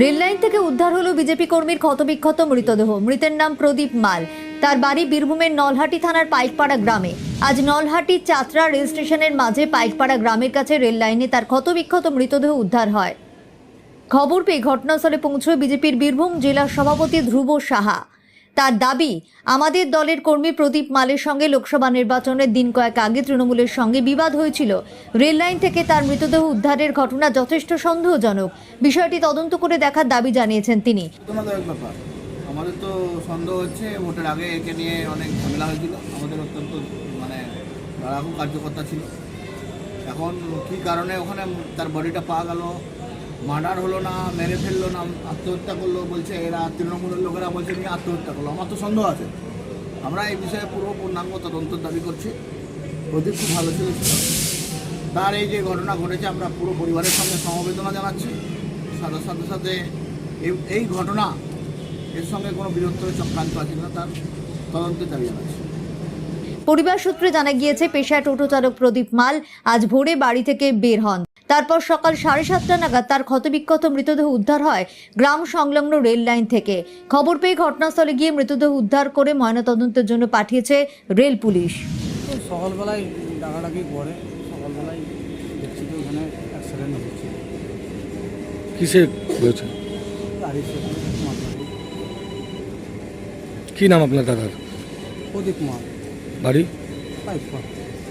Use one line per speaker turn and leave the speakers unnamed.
Rail line থেকে উদ্ধার হলো বিজেপি কর্মীর ক্ষতবিক্ষত মৃতদেহ। মৃতের নাম প্রদীপ মাল। তার বাড়ি বীরভূমের নলহাটি থানার পাইকপাড়া গ্রামে। আজ নলহাটি চাতরা রেল স্টেশনের মাঝে পাইকপাড়া গ্রামের কাছে রেল লাইনে তার ক্ষতবিক্ষত মৃতদেহ উদ্ধার হয়। খবর পেয়ে ঘটনাস্থলে পৌঁছয় বিজেপির বীরভূম জেলা সভাপতি ধ্রুব সাহা। তার দাবি, আমাদের দলের কর্মী প্রদীপ মালের সঙ্গে লোকসভা নির্বাচনের দিন কয়েক আগে তৃণমূলের সঙ্গে বিবাদ হয়েছিল। রেল লাইন থেকে তার মৃতদেহ উদ্ধারের ঘটনা যথেষ্ট সন্দেহজনক। বিষয়টি তদন্ত করে দেখার দাবি জানিয়েছেন তিনি।
আমাদের তো সন্দেহ হচ্ছে, ভোটের আগে একে নিয়ে অনেক ঝামেলা হয়েছিল। আমাদের অত্যন্ত মানে লড়াকু কার্যকর্তা ছিল। এখন কী কারণে ওখানে তার বডিটা পাওয়া গেল? মার্ডার হলো না, মেরে ফেলল না, আত্মহত্যা করল, বলছে এরা তৃণমূলের লোকেরা বলছে নিয়ে আত্মহত্যা করল আমার তো সন্দেহ আছে। আমরা এই বিষয়ে পুরো পূর্ণাঙ্গ তদন্ত দাবি করছি। প্রদীপ খুব ভালো ছিল তার এই যে ঘটনা ঘটেছে, আমরা পুরো পরিবারের সঙ্গে সমবেদনা জানাচ্ছি। সাথে সাথে সাথে এই- এই ঘটনা এর সঙ্গে কোনো বৃহত্তর চক্রান্ত আছে না তার তদন্তের দাবি জানাচ্ছি।
পরিবার সূত্রে জানা গিয়েছে পেশায় টোটো চালক প্রদীপ মাল আজ ভোরে বাড়ি থেকে বের হন। তারপর সকাল সাড়ে সাতটা নাগাদ তার ক্ষতবিক্ষত মৃতদেহ উদ্ধার হয় গ্রাম সংলগ্ন রেল লাইন থেকে। খবর পেয়ে ঘটনাস্থলে গিয়ে মৃতদেহ উদ্ধার করে ময়নাতদন্তের জন্য পাঠিয়েছে রেল পুলিশ।
সকালবেলায় ডাকাডাকি করে সকালবেলায় দেখছি তো ওখানে অ্যাক্সিডেন্ট হচ্ছে।
কিসে হয়েছে। কি নাম আপনার দাদার?
প্রদীপ মাল।
বাড়ি?